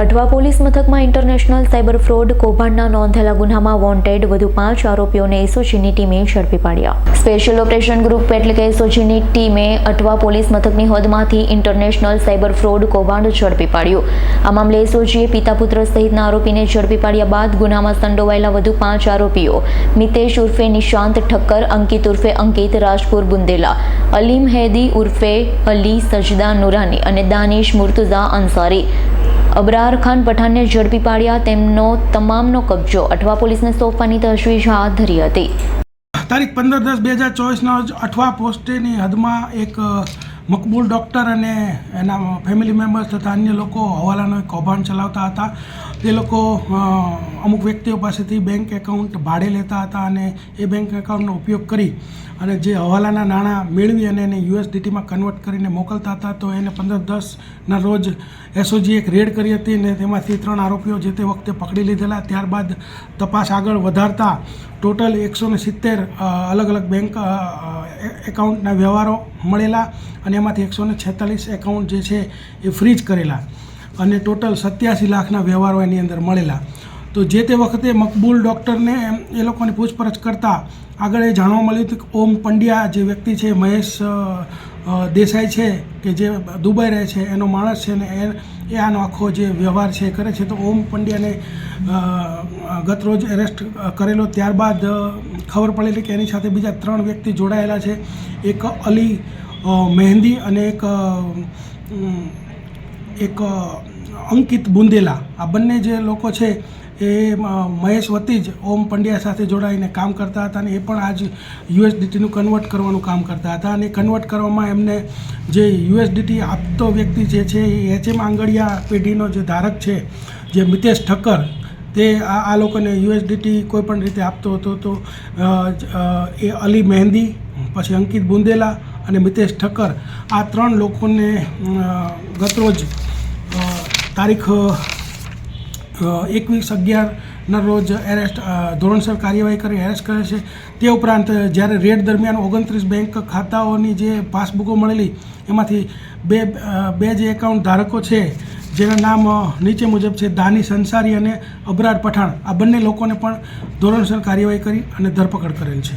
Athwa police મથકમાં international cyber fraud કૌભાંડના નોંધેલા ગુનામાં વોન્ટેડ વધુ પાંચ આરોપીઓને એસઓજીની ટીમે ઝડપી પાડ્યા. સ્પેશિયલ ઓપરેશન ગ્રુપ એટલે કે એસઓજીની ટીમે અઠવા પોલીસ મથકની હદમાંથી ઇન્ટરનેશનલ સાયબર ફ્રોડ કૌભાંડ ઝડપી પાડ્યું. આ મામલે એસઓજીએ પિતા પુત્ર સહિતના આરોપીને ઝડપી પાડ્યા બાદ ગુનામાં સંડોવાયેલા વધુ પાંચ આરોપીઓ મિતેશ ઉર્ફે નિશાંત ઠક્કર, અંકિત ઉર્ફે અંકિત, રાજપુર બુંદેલા, અલીમ હૈદી ઉર્ફે અલી, સજદા નુરાની અને દાનિશ મુર્તુઝા અંસારી. અબરાર ખાન પઠાણને ઝડપી પાડ્યા તેમનો તમામનો કબજો. અઠવા પોલીસને સોંપવાની તજવીજ હાથ ધરી હતી. તારીખ પંદર દસ બે હજાર ચોવીસના અઠવા પોસ્ટેની હદમાં એક મકબૂલ ડૉક્ટર અને એના ફેમિલી મેમ્બર્સ તથા અન્ય લોકો હવાલાનો એક કૌભાંડ ચલાવતા હતા. તે લોકો અમુક વ્યક્તિઓ પાસેથી બેંક એકાઉન્ટ ભાડે લેતા હતા અને એ બેંક એકાઉન્ટનો ઉપયોગ કરી અને જે હવાલાના નાણાં મેળવી અને એને યુએસડીટીમાં કન્વર્ટ કરીને મોકલતા હતા, તો એને પંદર દસના રોજ એસઓજી એક રેડ કરી હતી અને તેમાંથી ત્રણ આરોપીઓ જે તે વખતે પકડી લીધેલા. ત્યારબાદ તપાસ આગળ વધારતા ટોટલ એકસો સિત્તેર અલગ અલગ બેંક એકાઉન્ટના વ્યવહારો મળેલા અને એમાંથી એકસો ને છેતાલીસ એકાઉન્ટ જે છે એ ફ્રીજ કરેલા અને ટોટલ સત્યાસી લાખના વ્યવહારો એની અંદર મળેલા. તો જે તે વખતે મકબૂલ ડૉક્ટરને એ લોકોની પૂછપરછ કરતાં આગળ એ જાણવા મળ્યું હતું કે ઓમ પંડ્યા જે વ્યક્તિ છે, મહેશ દેસાઈ છે કે જે દુબઈ રહે છે, એનો માણસ છે ને એ આનો આખો જે વ્યવહાર છે કરે છે. તો ઓમ પંડ્યાને ગત રોજ એરેસ્ટ કરેલો. ત્યારબાદ ખબર પડેલી કે એની સાથે બીજા ત્રણ વ્યક્તિ જોડાયેલા છે. એક અલી મહેંદી અને એક એક અંકિત બુંદેલા. આ બંને જે લોકો છે એ મહેશ વતી જ ઓમ પંડ્યા સાથે જોડાઈને કામ કરતા હતા અને એ પણ આજ યુએસડીટીનું કન્વર્ટ કરવાનું કામ કરતા હતા અને કન્વર્ટ કરવામાં એમને જે યુએસડીટી આપતો વ્યક્તિ જે છે એ એચએમ આંગળિયા પેઢીનો જે ધારક છે, જે મિતેશ ઠક્કર, તે આ આ લોકોને યુએસડીટી કોઈ પણ રીતે આપતો હતો તો એ અલી મહેંદી, પછી અંકિત બુંદેલા અને મિતેશ ઠક્કર, આ ત્રણ લોકોને ગતરોજ તારીખ એકવીસ અગિયારના રોજ એરેસ્ટ ધોરણસર કાર્યવાહી કરી એરેસ્ટ કરે છે. તે ઉપરાંત જ્યારે રેડ દરમિયાન ઓગણત્રીસ બેંક ખાતાઓની જે પાસબુકો મળેલી, એમાંથી બે બે જે એકાઉન્ટ ધારકો છે, જેના નામ નીચે મુજબ છે, દાની સંસારી અને અબરાર પઠાણ. આ બંને લોકોને પણ ધોરણસર કાર્યવાહી કરી અને ધરપકડ કરેલ છે.